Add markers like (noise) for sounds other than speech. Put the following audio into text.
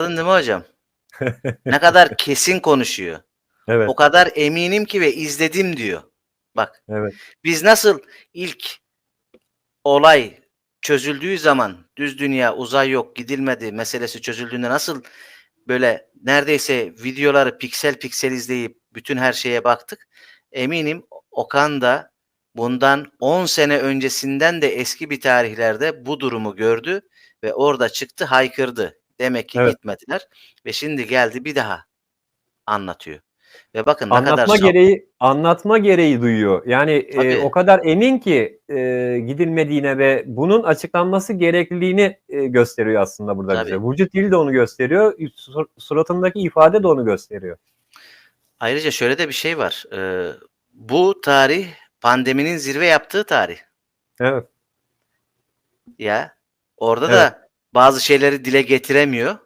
değil mi hocam? (laughs) Ne kadar kesin konuşuyor. Evet, O kadar eminim ki ve izledim diyor. Bak evet. biz nasıl ilk olay çözüldüğü zaman düz dünya uzay yok gidilmedi meselesi çözüldüğünde nasıl böyle neredeyse videoları piksel piksel izleyip bütün her şeye baktık. Eminim Okan da bundan 10 sene öncesinden de eski bir tarihlerde bu durumu gördü ve orada çıktı haykırdı. Demek ki Evet. gitmediler ve şimdi geldi bir daha anlatıyor. Ve bakın ne kadar Anlatma gereği anlatma gereği duyuyor. Yani e, o kadar emin ki e, gidilmediğine ve bunun açıklanması gerekliliğini e, gösteriyor aslında burada bize. Tabii. Vücut dili de onu gösteriyor, sur- suratındaki ifade de onu gösteriyor. Ayrıca şöyle de bir şey var. Ee, bu tarih pandeminin zirve yaptığı tarih. Evet. Ya orada Evet. da bazı şeyleri dile getiremiyor.